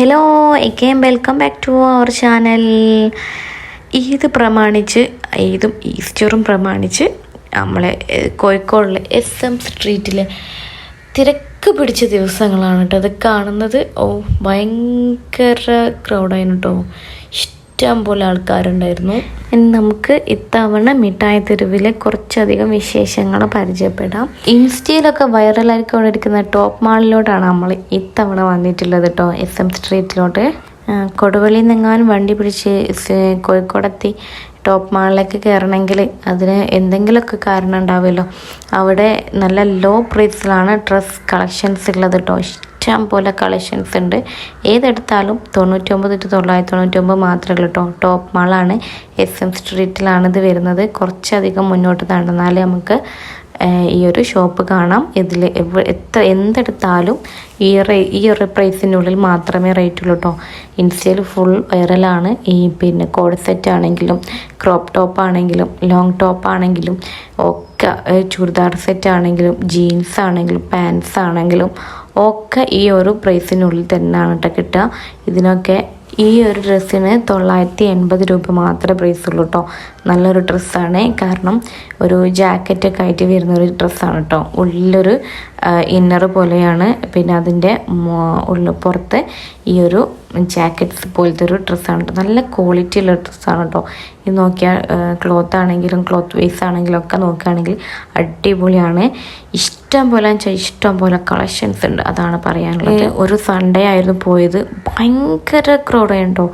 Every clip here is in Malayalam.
Hello again welcome back to our channel Eid പ്രമാണിച്ച് ഈദും ഈസ്റ്ററും പ്രമാണിച്ച് നമ്മളെ കോഴിക്കോടിലെ എസ് എം സ്ട്രീറ്റിലെ തിരക്ക് പിടിച്ച ദിവസങ്ങളാണ് കേട്ടോ. അത് കാണുന്നത് ഓ ഭയങ്കര ക്രൗഡായിരുന്നു കേട്ടോ. ഇഷ്ടം പോലെ ആൾക്കാരുണ്ടായിരുന്നു നമുക്ക് ഇത്തവണ മിഠായി തെരുവിലെ കുറച്ചധികം വിശേഷങ്ങൾ പരിചയപ്പെടാം. ഇൻസ്റ്റയിലൊക്കെ വൈറലായിക്കൊണ്ടിരിക്കുന്ന ടോപ്പ് മാളിലോട്ടാണ് നമ്മൾ ഇത്തവണ വന്നിട്ടുള്ളത് കേട്ടോ എസ് എം സ്ട്രീറ്റിലോട്ട് കൊടുവള്ളിയിൽ നിന്നെങ്ങാനും വണ്ടി പിടിച്ച് കോഴിക്കോടെത്തി ടോപ്പ് മാളിലേക്ക് കയറണമെങ്കിൽ അതിന് എന്തെങ്കിലുമൊക്കെ കാരണം ഉണ്ടാവുമല്ലോ. അവിടെ നല്ല ലോ പ്രൈസിലാണ് ഡ്രസ് കളക്ഷൻസ് ഉള്ളത് കേട്ടോ ഇഷ്ടം പോലെ കളക്ഷൻസ് ഉണ്ട്. ഏതെടുത്താലും തൊണ്ണൂറ്റൊമ്പത് ടു തൊള്ളായിരത്തി തൊണ്ണൂറ്റൊമ്പത് മാത്രമേ ഉള്ളൂ കേട്ടോ ടോപ്പ് മാളാണ് എസ് എം സ്ട്രീറ്റിലാണ് ഇത് വരുന്നത്. കുറച്ചധികം മുന്നോട്ട് നടന്നാലേ നമുക്ക് ഈ ഒരു ഷോപ്പ് കാണാം. ഇതിൽ എത്ര എന്തെടുത്താലും ഈ ഈ ഒരു പ്രൈസിനുള്ളിൽ മാത്രമേ റേറ്റ് ഉള്ളൂ കേട്ടോ ഇൻസ്റ്റയിൽ ഫുൾ വൈറലാണ് ഈ പിന്നെ കോഡ് സെറ്റ് ആണെങ്കിലും ക്രോപ്പ് ടോപ്പ് ആണെങ്കിലും ലോങ് ടോപ്പ് ആണെങ്കിലും ഒക്കെ ചുരിദാർ സെറ്റ് ആണെങ്കിലും ജീൻസ് ആണെങ്കിലും പാൻസ് ആണെങ്കിലും ഒക്കെ ഈ ഒരു പ്രൈസിനുള്ളിൽ തന്നെയാണ് കേട്ടോ കിട്ടുക. ഇതിനൊക്കെ ഈ ഒരു ഡ്രസ്സിന് തൊള്ളായിരത്തി എൺപത് രൂപ മാത്രമേ പ്രൈസ് ഉള്ളൂ കേട്ടോ നല്ലൊരു ഡ്രസ്സാണ് കാരണം ഒരു ജാക്കറ്റൊക്കെ ആയിട്ട് വരുന്ന ഒരു ഡ്രസ്സാണ് കേട്ടോ ഉള്ളിലൊരു ഇന്നർ പോലെയാണ്. പിന്നെ അതിന്റെ ഉള്ള പുറത്ത് ഈ ഒരു ജാക്കറ്റ്സ് പോലത്തെ ഒരു ഡ്രസ്സാണ് കേട്ടോ നല്ല ക്വാളിറ്റി ഉള്ള ഡ്രസ്സാണ് കേട്ടോ ഇത് നോക്കിയാൽ ക്ലോത്ത് ആണെങ്കിലും ക്ലോത്ത് വേസ് ആണെങ്കിലും ഒക്കെ നോക്കുകയാണെങ്കിൽ അടിപൊളിയാണ്. ഇഷ്ടം പോലെ വെച്ചാൽ ഇഷ്ടം പോലെ കളക്ഷൻസ് ഉണ്ട്. അതാണ് പറയാനുള്ളത്. ഒരു സൺഡേ ആയിരുന്നു പോയത്. ഭയങ്കര ക്രൗഡ് ക്രൗഡായിട്ടോ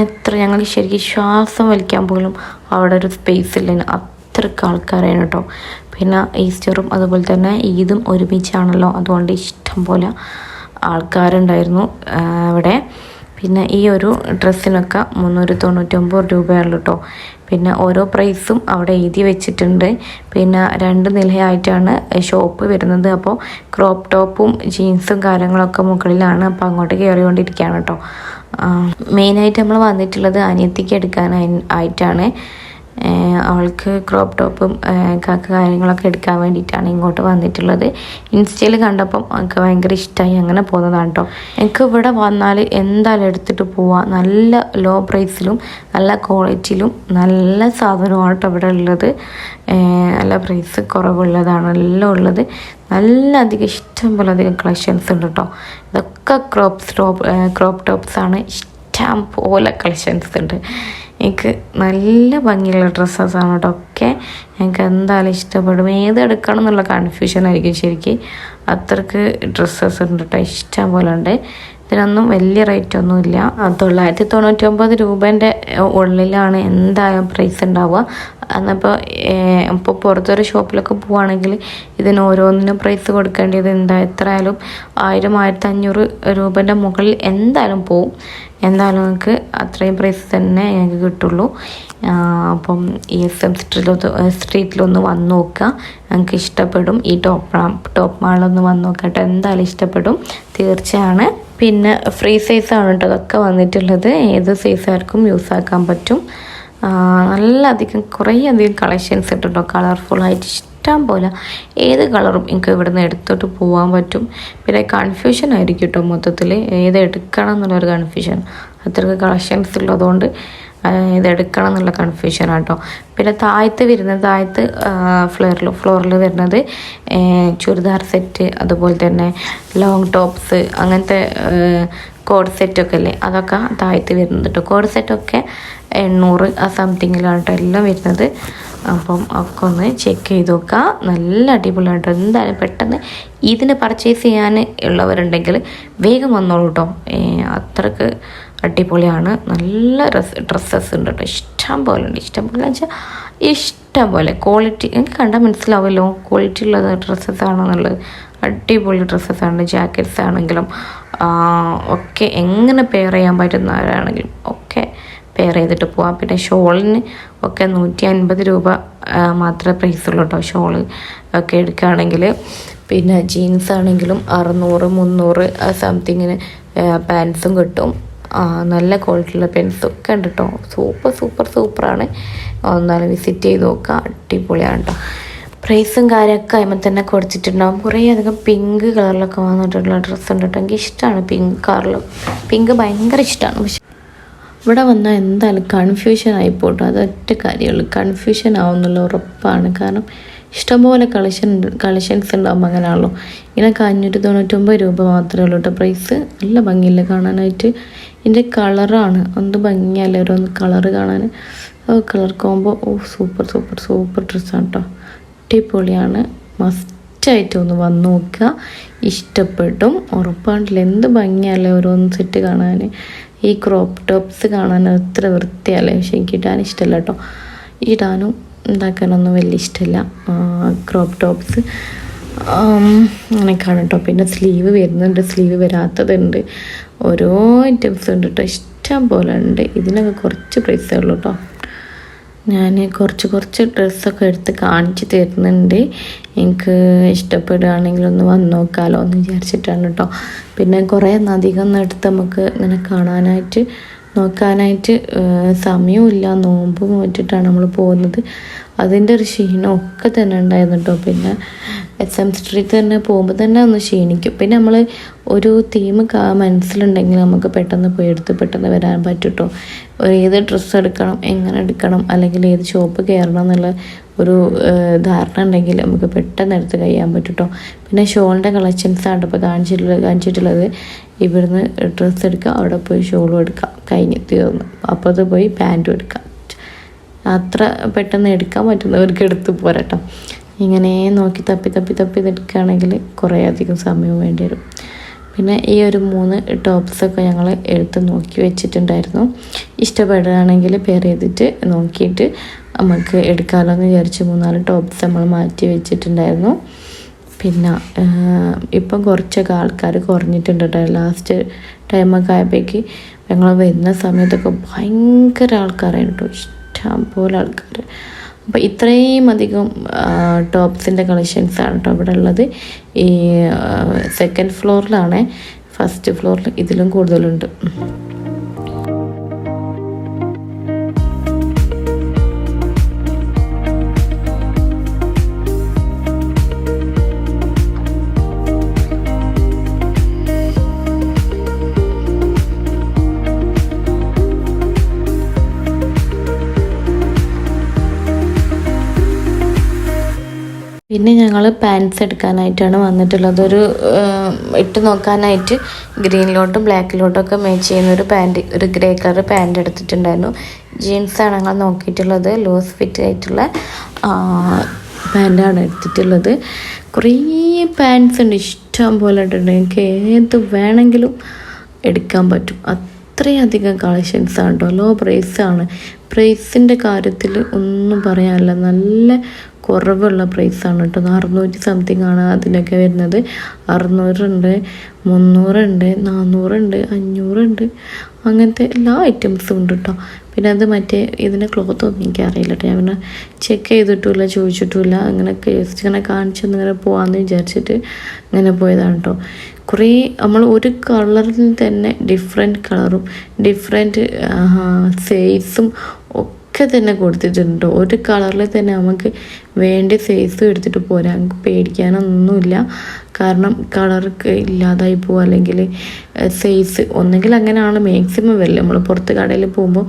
എത്ര ഞങ്ങൾ ശരിക്കും ശ്വാസം വലിക്കാൻ പോലും അവിടെ ഒരു സ്പേസ് ഇല്ല അത്രയ്ക്ക് ആൾക്കാരാണ് കേട്ടോ പിന്നെ ഈസ്റ്ററും അതുപോലെ തന്നെ ഈദും ഒരുമിച്ചാണല്ലോ. അതുകൊണ്ട് ഇഷ്ടം പോലെ ആൾക്കാരുണ്ടായിരുന്നു അവിടെ. പിന്നെ ഈ ഒരു ഡ്രസ്സിനൊക്കെ മുന്നൂറ്റി തൊണ്ണൂറ്റൊമ്പത് രൂപയുള്ളൂ കേട്ടോ പിന്നെ ഓരോ പ്രൈസും അവിടെ എഴുതി വെച്ചിട്ടുണ്ട്. പിന്നെ രണ്ട് നിലയായിട്ടാണ് ഷോപ്പ് വരുന്നത്. അപ്പോൾ ക്രോപ്പ് ടോപ്പും ജീൻസും കാര്യങ്ങളൊക്കെ മുകളിലാണ് അപ്പോൾ അങ്ങോട്ട് കയറിക്കൊണ്ടിരിക്കുകയാണ് കേട്ടോ മെയിനായിട്ട് നമ്മൾ വന്നിട്ടുള്ളത് അനിയത്തിക്ക് എടുക്കാൻ ആയിട്ടാണ്. അവൾക്ക് ക്രോപ്പ് ടോപ്പും കാക്ക കാര്യങ്ങളൊക്കെ എടുക്കാൻ വേണ്ടിയിട്ടാണ് ഇങ്ങോട്ട് വന്നിട്ടുള്ളത്. ഇൻസ്റ്റയിൽ കണ്ടപ്പം എനിക്ക് ഭയങ്കര ഇഷ്ടമായി അങ്ങനെ പോകുന്നതാണ് കേട്ടോ എനിക്ക് ഇവിടെ വന്നാൽ എന്തായാലും എടുത്തിട്ട് പോവാം. നല്ല ലോ പ്രൈസിലും നല്ല ക്വാളിറ്റിയിലും നല്ല സാധനമാണ് കേട്ടോ ഇവിടെ ഉള്ളത്. നല്ല പ്രൈസ് കുറവുള്ളതാണ് എല്ലാം ഉള്ളത്. നല്ല അധികം ഇഷ്ടം പോലെ അധികം കളക്ഷൻസ് ഉണ്ട് കേട്ടോ ഇതൊക്കെ ക്രോപ്പ് ടോപ്പ് ക്രോപ്പ് ടോപ്സാണ് ഇഷ്ടം പോലെ കളക്ഷൻസ് ഉണ്ട്. എനിക്ക് നല്ല ഭംഗിയുള്ള ഡ്രസ്സസാണ് കേട്ടോ. ഒക്കെ എനിക്ക് എന്തായാലും ഇഷ്ടപ്പെടും. ഏത് എടുക്കണം എന്നുള്ള കൺഫ്യൂഷൻ ആയിരിക്കും ശരിക്കും. അത്രയ്ക്ക് ഡ്രസ്സസ് ഉണ്ട് കേട്ടോ. ഇഷ്ടം പോലെ ഉണ്ട്. ഇതിനൊന്നും വലിയ റേറ്റ് ഒന്നുമില്ല തൊള്ളായിരത്തി തൊണ്ണൂറ്റി ഒമ്പത് രൂപേന്റെ ഉള്ളിലാണ് എന്തായാലും പ്രൈസ് ഉണ്ടാവുക. എന്നപ്പോൾ ഇപ്പോൾ പുറത്തൊരു ഷോപ്പിലൊക്കെ പോവുകയാണെങ്കിൽ ഇതിന് ഓരോന്നിനും പ്രൈസ് കൊടുക്കേണ്ടത് എന്താ? എത്രയായാലും ആയിരം ആയിരത്തി അഞ്ഞൂറ് രൂപേന്റെ മുകളിൽ എന്തായാലും പോവും. എന്തായാലും നിങ്ങൾക്ക് അത്രയും പ്രൈസ് തന്നെ ഞങ്ങൾക്ക് കിട്ടുള്ളൂ. അപ്പം ഈ എസ് എം സ്ട്രീറ്റിലൊന്ന് സ്ട്രീറ്റിലൊന്ന് വന്ന് നോക്കുക. ഞങ്ങൾക്ക് ഇഷ്ടപ്പെടും. ഈ ടോപ്പ് ടോപ്പ് മാളൊന്ന് വന്ന് നോക്കട്ടെ. എന്തായാലും ഇഷ്ടപ്പെടും. തീർച്ചയാണ്. പിന്നെ ഫ്രീ സൈസാണ് കേട്ടോ അതൊക്കെ വന്നിട്ടുള്ളത്. ഏത് സൈസുകാർക്കും യൂസ് ആക്കാൻ പറ്റും. നല്ല അധികം കുറേ അധികം കളക്ഷൻസ് ഉണ്ട് കേട്ടോ കളർഫുള്ളായിട്ട് ഇഷ്ടം പോലെ ഏത് കളറും എനിക്ക് ഇവിടെ നിന്ന് എടുത്തോട്ട് പോകാൻ പറ്റും. പിന്നെ കൺഫ്യൂഷൻ ആയിരിക്കും കേട്ടോ മൊത്തത്തിൽ ഏത് എടുക്കണം എന്നുള്ളൊരു കൺഫ്യൂഷൻ അത്രയ്ക്ക് കളക്ഷൻസ് ഉള്ളതുകൊണ്ട് ഇതെടുക്കണം എന്നുള്ള കൺഫ്യൂഷൻ ആട്ടോ. പിന്നെ താഴത്ത് വരുന്നത് താഴത്ത് ഫ്ലോറിൽ ഫ്ലോറിൽ വരുന്നത് ചുരിദാർ സെറ്റ് അതുപോലെ തന്നെ ലോങ് ടോപ്സ് അങ്ങനത്തെ കോഡ് സെറ്റൊക്കെ അല്ലേ? അതൊക്കെ താഴത്ത് വരുന്നുണ്ട് കേട്ടോ കോഡ് സെറ്റൊക്കെ എണ്ണൂറ് ആ സംതിങ്ങിലാണ് കേട്ടോ എല്ലാം വരുന്നത്. അപ്പം ഒക്കെ ഒന്ന് ചെക്ക് ചെയ്ത് നോക്കുക നല്ല അടിപൊളിയായിട്ട് എന്തായാലും പെട്ടെന്ന് ഇതിന് പർച്ചേസ് ചെയ്യാൻ ഉള്ളവരുണ്ടെങ്കിൽ വേഗം വന്നോളൂ കേട്ടോ. അത്രയ്ക്ക് അടിപൊളിയാണ്. നല്ല ഡ്രസ് ഡ്രസ്സസ് ഉണ്ട് കേട്ടോ. ഇഷ്ടം പോലെ ഉണ്ട്. ഇഷ്ടം പോലെ വെച്ചാൽ ഇഷ്ടം പോലെ. ക്വാളിറ്റി എനിക്ക് കണ്ടാൽ മനസ്സിലാവുമല്ലോ. ക്വാളിറ്റി ഉള്ള ഡ്രസ്സസ് ആണെന്നുള്ളത്. അടിപൊളി ഡ്രസ്സസ് ആണ്. ജാക്കറ്റ്സ് ആണെങ്കിലും ഒക്കെ എങ്ങനെ പെയർ ചെയ്യാൻ പറ്റുന്നവരാണെങ്കിലും. ഒക്കെ പെയർ ചെയ്തിട്ട് പോവാം. പിന്നെ ഷോളിന് ഒക്കെ നൂറ്റി അൻപത് രൂപ മാത്രമേ പ്രൈസ് ഉള്ളൂ കേട്ടോ ഷോൾ ഒക്കെ എടുക്കുകയാണെങ്കിൽ പിന്നെ ജീൻസ് ആണെങ്കിലും അറുന്നൂറ് മുന്നൂറ് സംതിങ്ങിന് പാൻസും കിട്ടും. നല്ല ക്വാളിറ്റിയുള്ള പെൻസൊക്കെ ഉണ്ട് കേട്ടോ സൂപ്പർ സൂപ്പർ സൂപ്പറാണ് ഒന്നാലും വിസിറ്റ് ചെയ്ത് നോക്കുക. അടിപൊളിയാണ് കേട്ടോ പ്രൈസും കാര്യമൊക്കെ അതിൽ തന്നെ കുറച്ചിട്ടുണ്ടാകും കുറേ അധികം പിങ്ക് കളറിലൊക്കെ വന്നിട്ടുള്ള ഡ്രസ്സ് ഉണ്ട് കേട്ടോ എനിക്ക് ഇഷ്ടമാണ് പിങ്ക് കളറിൽ പിങ്ക് ഭയങ്കര ഇഷ്ടമാണ് പക്ഷെ ഇവിടെ വന്നാൽ എന്തായാലും കൺഫ്യൂഷൻ ആയിപ്പോട്ടോ അതൊറ്റ കാര്യമുള്ളൂ കൺഫ്യൂഷൻ ആവുന്നുള്ള ഉറപ്പാണ്. കാരണം ഇഷ്ടംപോലെ കളക്ഷൻ കളക്ഷൻസ് ഉണ്ടാകുമ്പോൾ അങ്ങനെയാണല്ലോ. ഇതിനൊക്കെ അഞ്ഞൂറ്റി തൊണ്ണൂറ്റൊമ്പത് രൂപ മാത്രമേ ഉള്ളൂ കേട്ടോ. പ്രൈസ് നല്ല ഭംഗിയില്ല കാണാനായിട്ട്? ഇതിന്റെ കളറാണ് എന്ത് ഭംഗിയല്ലേ ഓരോന്ന് കളറ് കാണാൻ. കളർ കോമ്പോ ഓ സൂപ്പർ സൂപ്പർ സൂപ്പർ ഡ്രസ്സാണ് കേട്ടോ. അടിപൊളിയാണ്. മസ്റ്റായിട്ട് ഒന്ന് വന്ന് നോക്കുക. ഇഷ്ടപ്പെട്ടും ഉറപ്പാണ്ടില്ല എന്ത് ഭംഗിയല്ലേ ഓരോന്ന് സെറ്റ് കാണാൻ. ഈ ക്രോപ്പ് ടോപ്സ് കാണാൻ എത്ര വൃത്തിയല്ലേ. പക്ഷെ എനിക്ക് ഇടാൻ ഇഷ്ടമല്ല കേട്ടോ ഇടാനും ഉണ്ടാക്കാനൊന്നും വലിയ ഇഷ്ടമല്ല ക്രോപ്പ് ടോപ്സ് അങ്ങനെയൊക്കെയാണ് കേട്ടോ പിന്നെ സ്ലീവ് വരുന്നുണ്ട്. സ്ലീവ് വരാത്തതുണ്ട്. ഓരോ ഐറ്റംസ് ഉണ്ട് കേട്ടോ ഇഷ്ടം പോലെ ഉണ്ട്. ഇതിനൊക്കെ കുറച്ച് പ്രൈസേ ഉള്ളൂ കേട്ടോ ഞാൻ കുറച്ച് കുറച്ച് ഡ്രസ്സൊക്കെ എടുത്ത് കാണിച്ച് തരുന്നുണ്ട്. എനിക്ക് ഇഷ്ടപ്പെടുകയാണെങ്കിൽ ഒന്ന് വന്ന് നോക്കാമല്ലോ എന്ന് വിചാരിച്ചിട്ടാണ് കേട്ടോ പിന്നെ കുറേ അധികം എടുത്ത് നമുക്ക് ഇങ്ങനെ കാണാനായിട്ട് നോക്കാനായിട്ട് സമയമില്ല. നോമ്പ് നോറ്റിട്ടാണ് നമ്മൾ പോകുന്നത്. അതിന്റെ ഒരു ക്ഷീണം ഒക്കെ തന്നെ ഉണ്ടായിരുന്നു കേട്ടോ പിന്നെ എസ് എം സ്ട്രീറ്റ് തന്നെ പോകുമ്പോൾ തന്നെ ഒന്ന് ക്ഷീണിക്കും. പിന്നെ നമ്മൾ ഒരു തീം മനസ്സിലുണ്ടെങ്കിൽ നമുക്ക് പെട്ടെന്ന് പോയി എടുത്ത് പെട്ടെന്ന് വരാൻ പറ്റും കേട്ടോ ഏത് ഡ്രസ്സ് എടുക്കണം എങ്ങനെ എടുക്കണം അല്ലെങ്കിൽ ഏത് ഷോപ്പ് കയറണം എന്നുള്ള ഒരു ധാരണ ഉണ്ടെങ്കിൽ നമുക്ക് പെട്ടെന്ന് എടുത്ത് കഴിയാൻ പറ്റും കേട്ടോ പിന്നെ ഷോളിന്റെ കളക്ഷൻസാണ് ഇപ്പോൾ കാണിച്ചിട്ടുള്ളത് കാണിച്ചിട്ടുള്ളത്. ഇവിടുന്ന് ഡ്രസ്സ് എടുക്കുക അവിടെ പോയി ഷോളും എടുക്കാം കഴിഞ്ഞ് തീർന്നു. അപ്പോൾ അത് പോയി പാന്റും എടുക്കാം. അത്ര പെട്ടെന്ന് എടുക്കാൻ പറ്റുന്നവർക്ക് എടുത്ത് പോരട്ടോ. ഇങ്ങനെ നോക്കി തപ്പി തപ്പി തപ്പി നിൽക്കുകയാണെങ്കിൽ കുറേ അധികം സമയം വേണ്ടി വരും. പിന്നെ ഈ ഒരു മൂന്ന് ടോപ്സൊക്കെ ഞങ്ങൾ എടുത്ത് നോക്കി വെച്ചിട്ടുണ്ടായിരുന്നു. ഇഷ്ടപ്പെടുകയാണെങ്കിൽ പെയർ ചെയ്തിട്ട് നോക്കിയിട്ട് നമുക്ക് എടുക്കാമല്ലോ എന്ന് വിചാരിച്ച് മൂന്നാൽ ടോപ്സ് നമ്മൾ മാറ്റി വെച്ചിട്ടുണ്ടായിരുന്നു. പിന്നെ ഇപ്പം കുറച്ചൊക്കെ ആൾക്കാർ കുറഞ്ഞിട്ടുണ്ട് കേട്ടോ ലാസ്റ്റ് ടൈമൊക്കെ ആയപ്പോഴേക്ക് ഞങ്ങൾ വരുന്ന സമയത്തൊക്കെ ഭയങ്കര ആൾക്കാരായിരുന്നു കേട്ടോ ഇഷ്ടം പോലെ ആൾക്കാർ അപ്പോൾ ഇത്രയും അധികം ടോപ്സിന്റെ കളക്ഷൻസാണ് കേട്ടോ ഇവിടെ ഉള്ളത്. ഈ സെക്കൻഡ് ഫ്ലോറിലാണേ ഫസ്റ്റ് ഫ്ലോറിൽ ഇതിലും കൂടുതലുണ്ട്. പിന്നെ ഞങ്ങൾ പാൻസ് എടുക്കാനായിട്ടാണ് വന്നിട്ടുള്ളത്. ഒരു ഇട്ട് നോക്കാനായിട്ട് ഗ്രീനിലോട്ടും ബ്ലാക്കിലോട്ടും ഒക്കെ മാച്ച് ചെയ്യുന്ന ഒരു പാന്റ് ഒരു ഗ്രേ കളർ പാന്റ് എടുത്തിട്ടുണ്ടായിരുന്നു. ജീൻസാണ് ഞങ്ങൾ നോക്കിയിട്ടുള്ളത്. ലൂസ് ഫിറ്റ് ആയിട്ടുള്ള പാന്റാണ് എടുത്തിട്ടുള്ളത്. കുറേ പാൻസ് ഉണ്ട്. ഇഷ്ടം പോലെ ഉണ്ടെങ്കിൽ എനിക്ക് ഏത് വേണമെങ്കിലും എടുക്കാൻ പറ്റും. അത്രയധികം കളക്ഷൻസ് ആണ് കേട്ടോ ലോ പ്രൈസാണ് പ്രൈസിന്റെ കാര്യത്തിൽ ഒന്നും പറയാനില്ല. നല്ല കുറവുള്ള പ്രൈസാണ് കേട്ടോ അറുന്നൂറ്റി സംതിങ് ആണ് അതിനൊക്കെ വരുന്നത്. അറുന്നൂറുണ്ട് മുന്നൂറുണ്ട് നാന്നൂറുണ്ട് അഞ്ഞൂറുണ്ട്. അങ്ങനത്തെ എല്ലാ ഐറ്റംസും ഉണ്ട് കേട്ടോ പിന്നെ അത് മറ്റേ ഇതിന്റെ ക്ലോത്ത് ഒന്നും എനിക്ക് അറിയില്ല കേട്ടോ ഞാൻ പിന്നെ ചെക്ക് ചെയ്തിട്ടില്ല ചോദിച്ചിട്ടില്ല അങ്ങനെ ജസ്റ്റ് ഇങ്ങനെ കാണിച്ചൊന്ന് ഇങ്ങനെ പോകാമെന്ന് വിചാരിച്ചിട്ട് ഇങ്ങനെ പോയതാണ് കേട്ടോ കുറേ നമ്മൾ ഒരു കളറിൽ തന്നെ ഡിഫറെന്റ് കളറും ഡിഫറെന്റ് സൈസും ഒക്കെ തന്നെ കൊടുത്തിട്ടുണ്ട്. ഒരു കളറിൽ തന്നെ നമുക്ക് വേണ്ട സൈസ് എടുത്തിട്ട് പോരാ. നമുക്ക് പേടിക്കാനൊന്നുമില്ല. കാരണം കളർക്ക് ഇല്ലാതായി പോകും അല്ലെങ്കിൽ സൈസ് ഒന്നെങ്കിൽ അങ്ങനെയാണ് മാക്സിമം വരില്ല നമ്മൾ പുറത്ത് കടയിൽ പോകുമ്പോൾ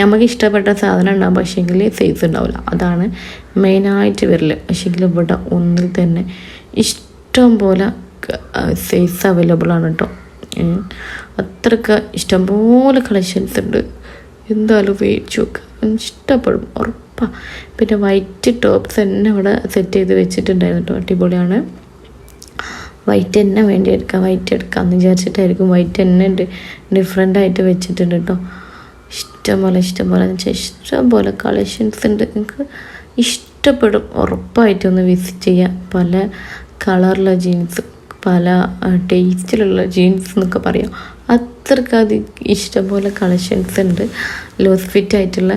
നമുക്ക് ഇഷ്ടപ്പെട്ട സാധനം ഉണ്ടാകും പക്ഷേങ്കിൽ സൈസ് ഉണ്ടാവില്ല. അതാണ് മെയിനായിട്ട് വരില്ല പക്ഷേങ്കിൽ ഇവിടെ ഒന്നിൽ തന്നെ ഇഷ്ടം പോലെ സൈസ് അവൈലബിൾ ആണ് കേട്ടോ അത്രയ്ക്ക് ഇഷ്ടംപോലെ കളക്ഷൻസ് ഉണ്ട്. എന്തായാലും ഉപയോഗിച്ചു നോക്കുക ഇഷ്ടപ്പെടും ഉറപ്പാണ് പിന്നെ വൈറ്റ് ടോപ്സ് തന്നെ ഇവിടെ സെറ്റ് ചെയ്ത് വെച്ചിട്ടുണ്ടായിരുന്നു കേട്ടോ അടിപൊളിയാണ്. വൈറ്റ് തന്നെ വേണ്ടി എടുക്കാം വൈറ്റ് എടുക്കാമെന്ന് വിചാരിച്ചിട്ടായിരിക്കും. വൈറ്റ് തന്നെ ഡിഫറെന്റ് ആയിട്ട് വെച്ചിട്ടുണ്ട് കേട്ടോ. ഇഷ്ടംപോലെ ഇഷ്ടംപോലെ എന്ന് വെച്ചാൽ ഇഷ്ടംപോലെ കളക്ഷൻസ് ഉണ്ട്. നിങ്ങൾക്ക് ഇഷ്ടപ്പെടും ഉറപ്പായിട്ടൊന്ന് വിസിറ്റ് ചെയ്യാം. പല കളറിലുള്ള ജീൻസ് പല ടേസ്റ്റിലുള്ള ജീൻസ് എന്നൊക്കെ പറയാം. അത്രയ്ക്ക് ഇഷ്ടംപോലെ കളക്ഷൻസ് ഉണ്ട്. ലൂസ് ഫിറ്റ് ആയിട്ടുള്ള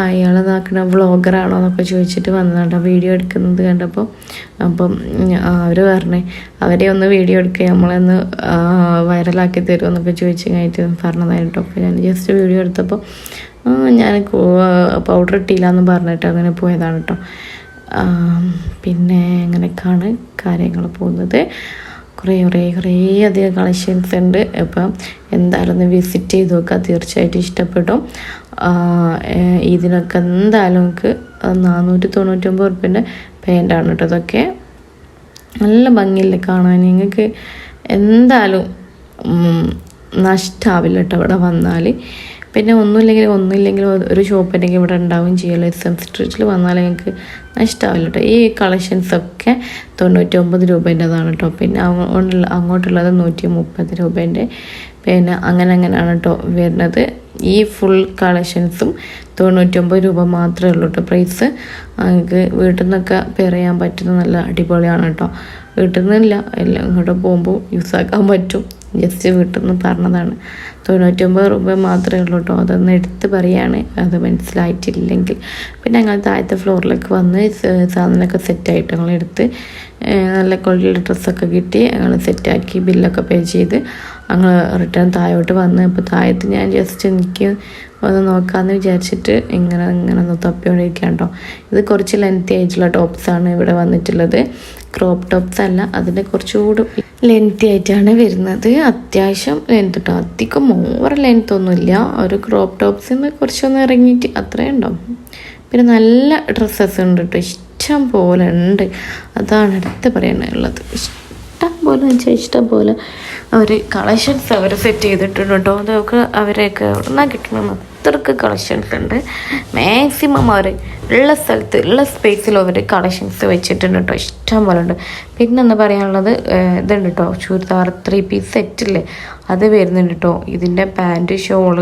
അയാളെ നോക്കണ വ്ളോഗറാണോ എന്നൊക്കെ ചോദിച്ചിട്ട് വന്നതാണ്. വീഡിയോ എടുക്കുന്നത് കണ്ടപ്പോൾ അപ്പം അവർ പറഞ്ഞേ അവരെ ഒന്ന് വീഡിയോ എടുക്കുക നമ്മളൊന്ന് വൈറലാക്കി തരുമോ എന്നൊക്കെ ചോദിച്ചു കഴിഞ്ഞിട്ട് പറഞ്ഞതായിട്ടോ അപ്പോൾ ഞാൻ ജസ്റ്റ് വീഡിയോ എടുത്തപ്പോൾ ഞാൻ പൗഡർ ഇട്ടില്ല എന്ന് പറഞ്ഞിട്ട് അങ്ങനെ പോയതാണ് കേട്ടോ. പിന്നെ അങ്ങനെയൊക്കെയാണ് കാര്യങ്ങൾ പോകുന്നത്? കുറേ കുറേ കുറേ അധികം കളക്ഷൻസ് ഉണ്ട്. അപ്പം എന്തായാലും ഒന്ന് വിസിറ്റ് ചെയ്ത് നോക്കുക തീർച്ചയായിട്ടും ഇഷ്ടപ്പെടും. ഇതിനൊക്കെ എന്തായാലും നമുക്ക് നാനൂറ്റി തൊണ്ണൂറ്റൊമ്പത് റുപ്യന്റെ പാന്റാണ് കേട്ടോ ഇതൊക്കെ. നല്ല ഭംഗിയില്ലേ കാണാൻ. നിങ്ങൾക്ക് എന്തായാലും നഷ്ടാവില്ല കേട്ടോ ഇവിടെ വന്നാൽ. പിന്നെ ഒന്നുമില്ലെങ്കിൽ ഒന്നുമില്ലെങ്കിൽ ഒരു ഷോപ്പ് ഉണ്ടെങ്കിൽ ഇവിടെ ഉണ്ടാവും ചെയ്യുള്ളൂ എസ് എം സ്ട്രീറ്റിൽ വന്നാൽ നിങ്ങൾക്ക് നഷ്ടമാവില്ല കേട്ടോ. ഈ കളക്ഷൻസ് ഒക്കെ തൊണ്ണൂറ്റൊമ്പത് രൂപേന്റെതാണ് കേട്ടോ. പിന്നെ അങ്ങോട്ടുള്ള അങ്ങോട്ടുള്ളത് നൂറ്റി മുപ്പത് രൂപേന്റെ. പിന്നെ അങ്ങനെ അങ്ങനെയാണ് കേട്ടോ വരുന്നത്. ഈ ഫുൾ കളക്ഷൻസും തൊണ്ണൂറ്റൊമ്പത് രൂപ മാത്രമേ ഉള്ളൂ കേട്ടോ. പ്രൈസ് നിങ്ങൾക്ക് വീട്ടിൽ നിന്നൊക്കെ പെറിയാൻ പറ്റുന്ന നല്ല അടിപൊളിയാണ് കേട്ടോ. വീട്ടിൽ നിന്നില്ല എല്ലാം ഇങ്ങോട്ട് പോകുമ്പോൾ യൂസ് ആക്കാൻ പറ്റും. ജസ്റ്റ് വീട്ടിൽ പറഞ്ഞതാണ്. തൊണ്ണൂറ്റൊമ്പത് രൂപ മാത്രമേ ഉള്ളൂ കേട്ടോ അതൊന്ന് എടുത്ത് പറയാണ്. അത് മനസ്സിലായിട്ടില്ലെങ്കിൽ. പിന്നെ ഞങ്ങൾ താഴത്തെ ഫ്ലോറിലേക്ക് വന്ന് സാധനമൊക്കെ സെറ്റായിട്ട് ഏഹ് നല്ല ക്വാളിറ്റിയുള്ള ഡ്രസ്സൊക്കെ കിട്ടി. ഞങ്ങൾ സെറ്റാക്കി ബില്ലൊക്കെ പേ ചെയ്ത് ഞങ്ങൾ റിട്ടേൺ താഴോട്ട് വന്ന്. അപ്പോൾ താഴത്ത് ഞാൻ ജസ്റ്റ് എനിക്ക് ഒന്ന് നോക്കാമെന്ന് വിചാരിച്ചിട്ട് ഇങ്ങനെ ഇങ്ങനെ ഒന്ന് തപ്പിക്കൊണ്ടിരിക്കുകയാണ് കേട്ടോ ഇത് കുറച്ച് ലെങ്ത്തി ആയിട്ടുള്ള ടോപ്സാണ് ഇവിടെ വന്നിട്ടുള്ളത്. ക്രോപ്പ് ടോപ്സ് അല്ല. അതിന്റെ കുറച്ചുകൂടി ലെങ്തി ആയിട്ടാണ് വരുന്നത്. അത്യാവശ്യം ലെങ്ത് കേട്ടോ അധികം ഓവർ ലെങ്ത് ഒന്നുമില്ല. ഒരു ക്രോപ്പ് ടോപ്സിൽ നിന്ന് കുറച്ചൊന്ന് ഇറങ്ങിയിട്ട് അത്രയും ഉണ്ടാവും പിന്നെ നല്ല ഡ്രസ്സസ് ഉണ്ട് കേട്ടോ ഇഷ്ടം പോലെ ഉണ്ട്. അതാണ് അടുത്ത് പറയാനുള്ളത്. ഇഷ്ടം പോലെ എന്ന് വെച്ചാൽ ഇഷ്ടം പോലെ അവർ കളക്ഷൻസ് അവർ സെറ്റ് ചെയ്തിട്ടുണ്ട് കേട്ടോ അതൊക്കെ അവരെയൊക്കെ എവിടെ നിന്നാണ് കിട്ടണം. അത്രയ്ക്ക് കളക്ഷൻസ് ഉണ്ട്. മാക്സിമം അവർ ഉള്ള സ്ഥലത്ത് ഉള്ള സ്പേസിൽ അവർ കളക്ഷൻസ് വെച്ചിട്ടുണ്ട് കേട്ടോ ഇഷ്ടം പോലെ ഉണ്ട്. പിന്നെ പറയാനുള്ളത്? ഇതുണ്ട് കേട്ടോ ചുരിദാർ ത്രീ പീസ് സെറ്റില്ലേ അത് വരുന്നുണ്ട് കേട്ടോ ഇതിന്റെ പാന്റ് ഷോൾ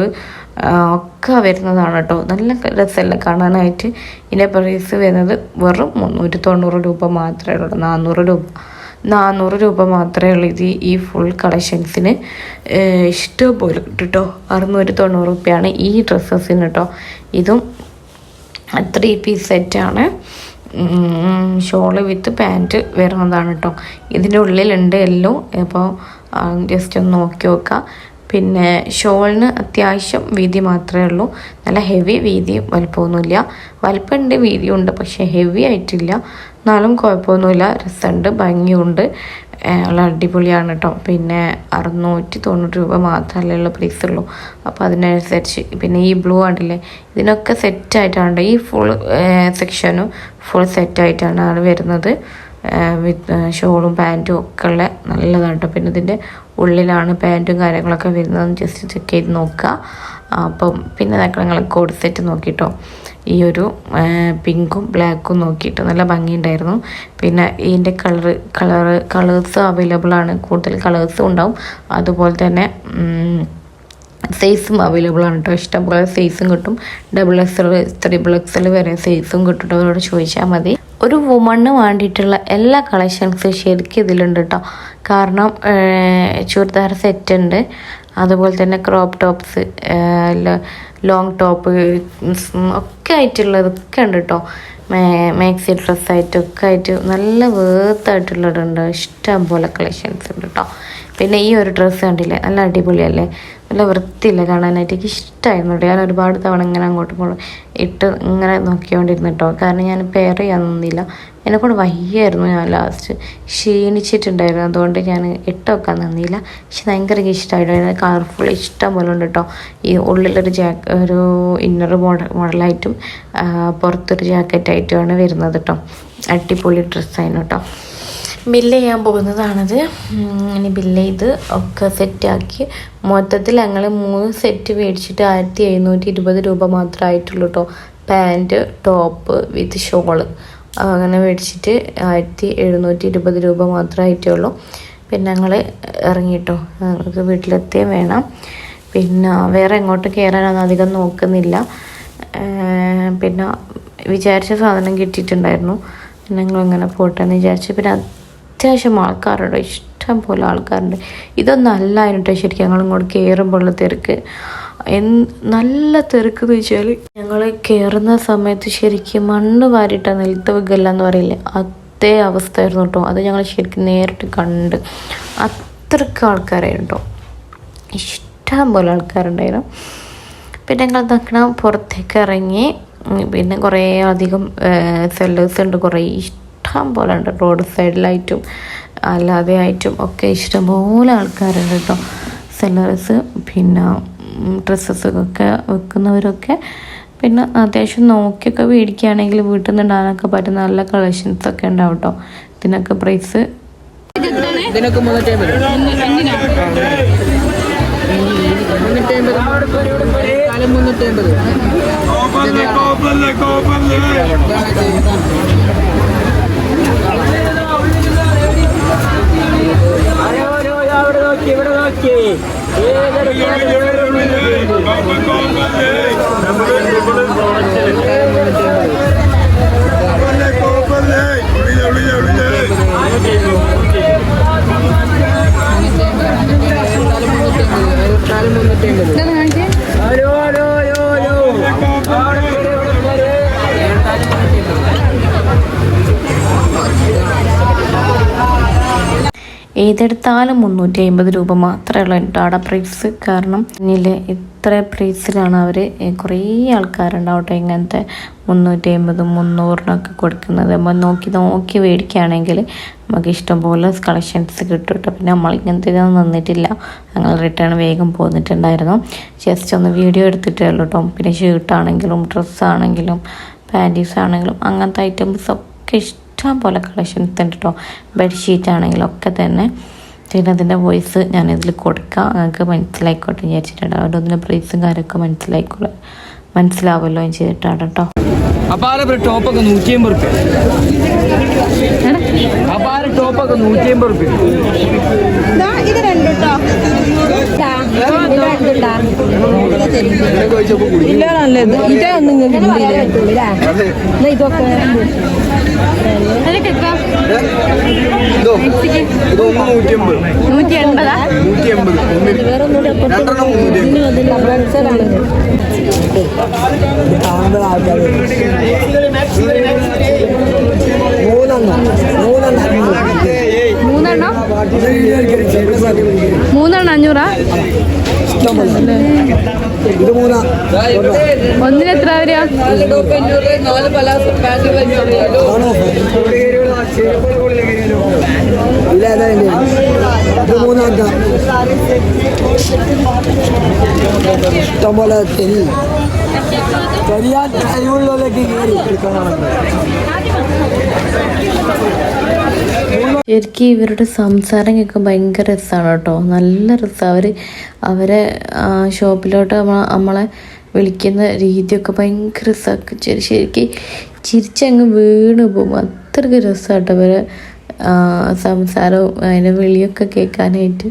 ഒക്കെ വരുന്നതാണ് കേട്ടോ നല്ല രസമല്ല കാണാനായിട്ട്? ഇതിന്റെ പ്രൈസ് വരുന്നത് വെറും മുന്നൂറ്റി തൊണ്ണൂറ് രൂപ മാത്രമേ ഉള്ളൂ. നാനൂറ് രൂപ. നാനൂറ് രൂപ മാത്രമേ ഉള്ളൂ ഇത് ഈ ഫുൾ കളക്ഷൻസിന് ഇഷ്ടംപോലെ കിട്ടുട്ടോ കിട്ടും അറുന്നൂറ്റി തൊണ്ണൂറ് രൂപയാണ് ഈ ഡ്രസ്സസിന് കേട്ടോ ഇതും ത്രീ പീസ് സെറ്റാണ് ഷോൾ വിത്ത് പാന്റ് വരുന്നതാണ് കേട്ടോ ഇതിന്റെ ഉള്ളിലുണ്ട് എല്ലോ. അപ്പോൾ ജസ്റ്റ് ഒന്ന് നോക്കി നോക്കുക പിന്നെ ഷോളിന് അത്യാവശ്യം വീതി മാത്രമേ ഉള്ളൂ. നല്ല ഹെവി വീതി വലിപ്പമൊന്നുമില്ല. വലിപ്പമുണ്ട് വീതിയുണ്ട് പക്ഷേ ഹെവി ആയിട്ടില്ല. എന്നാലും കുഴപ്പമൊന്നുമില്ല. രസമുണ്ട് ഭംഗിയുണ്ട്. ഉള്ള അടിപൊളിയാണ് കേട്ടോ പിന്നെ അറുന്നൂറ്റി തൊണ്ണൂറ് രൂപ മാത്രമല്ലേ ഉള്ള പ്രൈസ് ഉള്ളൂ. അപ്പോൾ അതിനനുസരിച്ച് പിന്നെ ഈ ബ്ലൂ ആണ്ടല്ലേ ഇതിനൊക്കെ സെറ്റായിട്ടാണ് ഈ ഫുൾ സെക്ഷനും ഫുൾ സെറ്റായിട്ടാണ് ആണ് വരുന്നത്. വിത്ത് ഷോളും പാന്റും ഒക്കെ ഉള്ള നല്ലതാണ് കേട്ടോ പിന്നെ ഇതിന്റെ ഉള്ളിലാണ് പാന്റും കാര്യങ്ങളൊക്കെ വരുന്നതെന്ന് ജസ്റ്റ് ചെക്ക് ചെയ്ത് നോക്കുക. അപ്പം പിന്നെ നിങ്ങൾ കോഡ് സെറ്റ് നോക്കിട്ടോ. ഈ ഒരു പിങ്കും ബ്ലാക്കും നോക്കിയിട്ട് നല്ല ഭംഗിയുണ്ടായിരുന്നു. പിന്നെ ഇതിന്റെ കളർ കളറ് കളേഴ്സ് അവൈലബിൾ ആണ്. കൂടുതൽ കളേഴ്സും ഉണ്ടാവും. അതുപോലെ തന്നെ സൈസും അവൈലബിൾ ആണ് കേട്ടോ ഇഷ്ടംപോലെ സൈസും കിട്ടും. Double X L triple X L വരെ സൈസും കേട്ടോ അവരോട് ചോദിച്ചാൽ മതി. ഒരു വുമണ് വേണ്ടിയിട്ടുള്ള എല്ലാ കളക്ഷൻസും ശരിക്കും ഇതിലുണ്ട് കേട്ടോ കാരണം ചുരിദാർ സെറ്റ് ഉണ്ട്. അതുപോലെ തന്നെ ക്രോപ്പ് ടോപ്സ് ലോങ് ടോപ്പ് ഒക്കെ ആയിട്ടുള്ളതൊക്കെ ഉണ്ട് കേട്ടോ മാക്സി ഡ്രസ് ആയിട്ട് ഒക്കെ ആയിട്ട് നല്ല വേർത്തായിട്ടുള്ളതുണ്ട് ഇഷ്ടം പോലെ കളക്ഷൻസ് ഉണ്ട് കേട്ടോ പിന്നെ ഈ ഒരു ഡ്രസ്സ് കണ്ടില്ലേ? നല്ല അടിപൊളിയല്ലേ? നല്ല വൃത്തിയില്ല കാണാനായിട്ട്. എനിക്ക് ഇഷ്ടമായിരുന്നു കേട്ടോ. ഞാൻ ഒരുപാട് തവണ ഇങ്ങനെ അങ്ങോട്ടും ഇങ്ങോട്ടും ഇട്ട് ഇങ്ങനെ നോക്കിക്കൊണ്ടിരുന്നു കേട്ടോ കാരണം ഞാൻ പെയർ ചെയ്യാൻ നിന്നില്ല. എന്നെക്കൊണ്ട് വയ്യായിരുന്നു ഞാൻ ലാസ്റ്റ് ക്ഷീണിച്ചിട്ടുണ്ടായിരുന്നു. അതുകൊണ്ട് ഞാൻ ഇട്ട് വെക്കാൻ നിന്നില്ല. പക്ഷെ ഭയങ്കര ഇഷ്ടമായിട്ട് കളർഫുൾ ഇഷ്ടം പോലെ ഉണ്ട് കേട്ടോ. ഈ ഉള്ളിലൊരു ജാക്ക് ഒരു ഇന്നർ മോഡൽ മോഡലായിട്ടും പുറത്തൊരു ജാക്കറ്റായിട്ടുമാണ് വരുന്നത് കേട്ടോ. അടിപൊളി ഡ്രസ്സായിരുന്നു കേട്ടോ. ബില്ല് ചെയ്യാൻ പോകുന്നതാണത് ഇനി ബില്ല് ചെയ്ത് ഒക്കെ സെറ്റാക്കി. മൊത്തത്തിൽ ഞങ്ങൾ മൂന്ന് സെറ്റ് മേടിച്ചിട്ട് ആയിരത്തി എഴുന്നൂറ്റി ഇരുപത് രൂപ മാത്രമായിട്ടുള്ളൂ കേട്ടോ പാന്റ് ടോപ്പ് വിത്ത് ഷോൾ. അങ്ങനെ മേടിച്ചിട്ട് ആയിരത്തി എഴുന്നൂറ്റി ഇരുപത് രൂപ മാത്രമായിട്ടേ ഉള്ളൂ പിന്നെ ഞങ്ങൾ ഇറങ്ങിയിട്ടോ ഞങ്ങൾക്ക് വീട്ടിലെത്തേ വേണം. പിന്നെ വേറെ എങ്ങോട്ട് കയറാനൊന്നും അധികം നോക്കുന്നില്ല. പിന്നെ വിചാരിച്ച സാധനം കിട്ടിയിട്ടുണ്ടായിരുന്നു. പിന്നെ ഞങ്ങൾ അങ്ങനെ പോട്ടെ എന്ന് വിചാരിച്ചു. പിന്നെ അത്യാവശ്യം ആൾക്കാരുണ്ട്. ഇഷ്ടം പോലെ ആൾക്കാരുണ്ട്. ഇതൊന്നും അല്ല ശരിക്കും ഞങ്ങൾ ഇങ്ങോട്ട് കയറുമ്പോഴുള്ള തിരക്ക്. എൻ നല്ല തിരക്ക് എന്ന് വെച്ചാൽ ഞങ്ങൾ കയറുന്ന സമയത്ത് ശരിക്കും മണ്ണ് വാരിട്ട നിലത്ത് വെക്കല്ല എന്ന് പറയില്ലേ? അതേ അവസ്ഥയായിരുന്നു കേട്ടോ. അത് ഞങ്ങൾ ശരിക്കും നേരിട്ട് കണ്ട് അത്രയ്ക്ക് ആൾക്കാരായിരുന്നു കേട്ടോ ഇഷ്ടം പോലെ ആൾക്കാരുണ്ടായിരുന്നു. പിന്നെ ഞങ്ങൾ നോക്കണം പുറത്തേക്ക് ഇറങ്ങി പിന്നെ കുറേ അധികം സെല്ലേഴ്സ് ഉണ്ട് കുറേ. ഇഷ്ടം പോലെ ഉണ്ട് റോഡ് സൈഡിലായിട്ടും അല്ലാതെ ആയിട്ടും ഒക്കെ ഇഷ്ടംപോലെ ആൾക്കാരുണ്ട് കേട്ടോ. സെല്ലറസ് പിന്നെ ഡ്രസ്സസൊക്കെ വെക്കുന്നവരൊക്കെ. പിന്നെ അത്യാവശ്യം നോക്കിയൊക്കെ മേടിക്കുകയാണെങ്കിൽ വീട്ടിൽ നിന്ന് ഇടാനൊക്കെ പറ്റുന്ന നല്ല കളക്ഷൻസ് ഒക്കെ ഉണ്ടാവും കേട്ടോ. ഇതിനൊക്കെ പ്രൈസ് ഇതിനൊക്കെ മുന്നൂറ്റി അമ്പത് മുന്നൂറ്റി അമ്പത് കാലം ഏതെടുത്താലും മുന്നൂറ്റി അമ്പത് രൂപ മാത്രമേ ഉള്ളൂ ടാട പ്രൈസ് കാരണം ഇതിൽ ഇത്ര പ്രൈസിലാണ് അവർ കുറേ ആൾക്കാരുണ്ടാവട്ടെ ഇങ്ങനത്തെ മുന്നൂറ്റി അമ്പതും മുന്നൂറിനൊക്കെ കൊടുക്കുന്നത്. നമ്മൾ നോക്കി നോക്കി മേടിക്കുകയാണെങ്കിൽ നമുക്ക് ഇഷ്ടംപോലെ കളക്ഷൻസ് കിട്ടും കേട്ടോ. പിന്നെ നമ്മൾ ഇങ്ങനത്തെ ഇതൊന്നും നിന്നിട്ടില്ല. ഞങ്ങൾ റിട്ടേൺ വേഗം പോന്നിട്ടുണ്ടായിരുന്നു. ജസ്റ്റ് ഒന്ന് വീഡിയോ എടുത്തിട്ടേ ഉള്ളൂ കേട്ടോ. പിന്നെ ഷർട്ടാണെങ്കിലും ഡ്രസ്സാണെങ്കിലും പാന്റീസ് ആണെങ്കിലും അങ്ങനത്തെ ഐറ്റംസ് ഒക്കെ ഇഷ്ടം പോലെ കളക്ഷൻസ് ഉണ്ട് കേട്ടോ ബെഡ്ഷീറ്റ് ആണെങ്കിലും ഒക്കെ തന്നെ. പിന്നെ അതിന്റെ വോയിസ് ഞാൻ ഇതിൽ കൊടുക്കാം. നിങ്ങൾക്ക് മനസ്സിലായിക്കോട്ടെ വിചാരിച്ചിട്ടുണ്ട് അതുകൊണ്ട് അതിന്റെ പ്രൈസും കാര്യമൊക്കെ മനസ്സിലായിക്കോളെ. മനസ്സിലാവുമല്ലോ എന്ന് ചെയ്തിട്ടാണ് കേട്ടോ. ഇതൊക്കെ ടോപ്പൊക്കെ നൂറ്റി അമ്പത് റുപ്യ അപാര ടോപ്പൊക്കെ നൂറ്റി അമ്പത് റുപ്യ. ദാ ഇത് രണ്ടു ട്ടോ. ദാ, ഇതാ രണ്ടുണ്ടാ. ഇല്ല നൂറ്റി എൺപതാ മൂന്നെണ്ണം. മൂന്നെണ്ണം അഞ്ഞൂറാ? ഒന്നിന് എത്ര വരിക നാല് ടോപ്പ് അഞ്ഞൂറ് എടുക്കാനാണ് ശരിക്കും ഇവരുടെ സംസാരം കേൾക്കാൻ ഭയങ്കര രസമാണ് കേട്ടോ. നല്ല രസമാണ് അവർ അവരെ ഷോപ്പിലോട്ട് നമ്മളെ വിളിക്കുന്ന രീതിയൊക്കെ ഭയങ്കര രസമൊക്കെ ശരിക്കും ചിരിച്ചങ്ങ് വീണ് പോകും. അത്രയ്ക്ക് രസമായിട്ട് അവരെ സംസാരവും അതിന്റെ വിളിയൊക്കെ കേൾക്കാനായിട്ട്.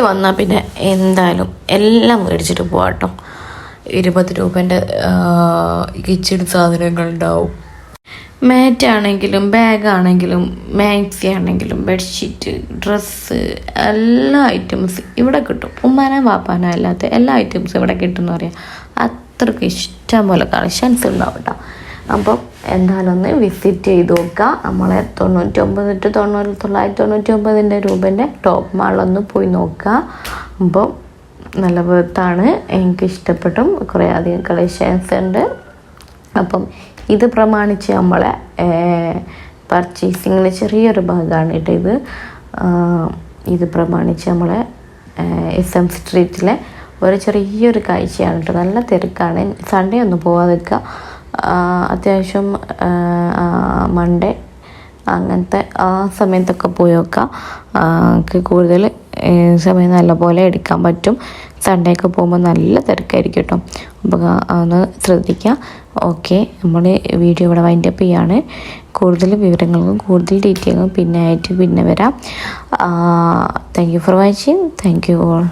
വന്നാൽ പിന്നെ എന്തായാലും എല്ലാം മേടിച്ചിട്ട് പോവാം ഇരുപത് രൂപേന്റെ കിച്ചൺ സാധനങ്ങൾ ഉണ്ടാവും മാറ്റ് ആണെങ്കിലും ബാഗ് ആണെങ്കിലും മാക്സി ആണെങ്കിലും ബെഡ്ഷീറ്റ് ഡ്രസ്സ് എല്ലാ ഐറ്റംസ് ഇവിടെ കിട്ടും. ഉമ്മാന വാപ്പാന അല്ലാത്ത എല്ലാ ഐറ്റംസും ഇവിടെ കിട്ടും എന്ന് പറയാം. അത്രയ്ക്ക് ഇഷ്ടം പോലെ കളക്ഷൻസ് ഉണ്ടാവും കേട്ടോ അപ്പം എന്തായാലും ഒന്ന് വിസിറ്റ് ചെയ്ത് നോക്കുക. നമ്മളെ തൊണ്ണൂറ്റൊമ്പത് ടു തൊണ്ണൂറ് തൊള്ളായിരത്തി തൊണ്ണൂറ്റി ഒമ്പതിന്റെ രൂപന്റെ ടോപ്പ് മാളൊന്ന് പോയി നോക്കുക. അപ്പം നല്ല വേർത്താണ് എനിക്ക് ഇഷ്ടപ്പെട്ടും. കുറേ അധികം കളക്ഷൻസ് ഉണ്ട്. അപ്പം ഇത് പ്രമാണിച്ച് നമ്മളെ പർച്ചേസിങ്ങിന് ചെറിയൊരു ഭാഗമാണ് കേട്ടോ ഇത്. ഇത് പ്രമാണിച്ച് നമ്മളെ എസ് എം സ്ട്രീറ്റിലെ ഒരു ചെറിയൊരു കാഴ്ചയാണ് കേട്ടോ. നല്ല തിരക്കാണ്. സൺഡേ ഒന്ന് പോവാതിരിക്കുക ആ, അത്യാവശ്യം മൺഡേ അങ്ങനത്തെ ആ സമയത്തൊക്കെ പോയി നോക്കാം. കൂടുതൽ സമയം നല്ലപോലെ എടുക്കാൻ പറ്റും. സൺഡേ ഒക്കെ പോകുമ്പോൾ നല്ല തിരക്കായിരിക്കും കേട്ടോ. അപ്പോൾ ഒന്ന് ശ്രദ്ധിക്കുക ഓക്കെ നമ്മൾ വീഡിയോ ഇവിടെ വൈൻഡപ്പ് ചെയ്യാണ്. കൂടുതൽ വിവരങ്ങൾക്കും കൂടുതൽ ഡീറ്റെയിലും പിന്നെ ആയിട്ട് പിന്നെ വരാം. Thank you for watching thank you all